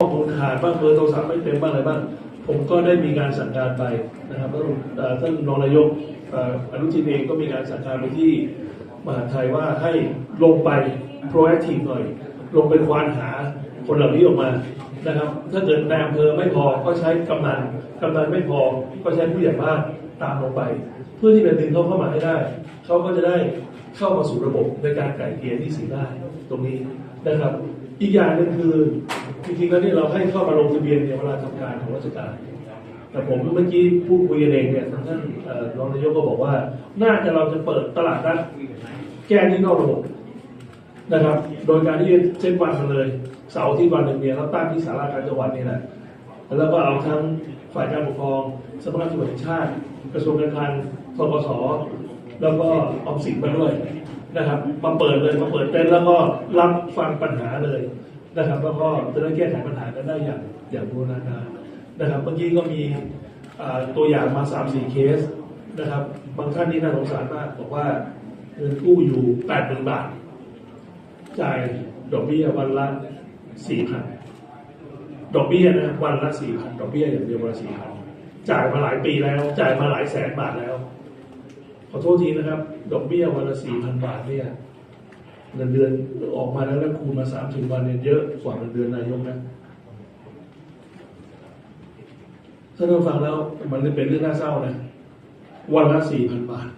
ข้อมูลขาดบ้างเบอร์โทรศัพท์ไม่เต็มบ้างอะไรบ้าง ผมก็ได้มีการสั่งการไปนะครับแล้วท่านรองนายกอนุทินเองก็มีการสั่งการไปที่มหาดไทยว่าให้ลงไป proactive หน่อย ลงไปควานหาคนเหล่านี้ออกมานะครับ ถ้าเกิดในอำเภอไม่พอก็ใช้กำนันกำนันไม่พอก็ใช้ผู้ใหญ่บ้านตามลงไป เพื่อที่จะดึงเขาเข้ามาให้ได้เขาก็จะได้เข้ามาสู่ระบบในการไก่เกลี่ยที่สินได้ตรงนี้นะครับ อีกอย่างหนึงคือจริงๆแล้วเนี่ยเราให้เข้ามาลงทะเบียนในเวลาทำการของราชการ แต่ผมเมื่อกี้พูดคุยกันเองเนี่ยทางท่านเอ่อรองนายกก็บอกว่า น่าจะเราจะเปิดตลาดนัดแก้ที่นอกระบบนะครับ โดยการที่เช่นวันมาเลยเสาร์อาที่วันหนึ่งเนี่ยเราตั้งที่สาราการจังหวัดนี่แหละแล้วก็เอาทั้งฝ่ายการปกครองสำนักงานตำรวจแห่งชาติ กระทรวงการคลังทกส แล้วก็ออมสินมาด้วยนะครับมาเปิดเลยมาเปิดเต็นแล้วก็รับฟังปัญหาเลยนะครับ แล้วก็จะได้แก้ไขปัญหากันได้อย่างอย่างบูรณาการนะครับเมื่อกี้ก็มีตัวอย่างมา3 4เคสนะครับ บางท่านนี่น่าสงสารมากบอกว่าเงินกู้อยู่8 0 0 0 0บาท จ่ายดอกเบี้ยวันละสี่พันดอกเบี้ยนะวันละสี่พันดอกเบี้ยอย่างเดียววันละสี่พันจ่ายมาหลายปีแล้ว จ่ายมาหลายแสนบาทแล้ว อโทษทีนะครับ ดอกเบี้ยวันละสี่พันบาทเนี่ยเงินเดือนออกมาแล้วแล้วคูณมาสามสิบวันเนี่ยเยอะกว่าเงินเดือนนายกนะถ้าเราฟังแล้วมันเป็นเรื่องน่าเศร้านะวันละสี่พันบาท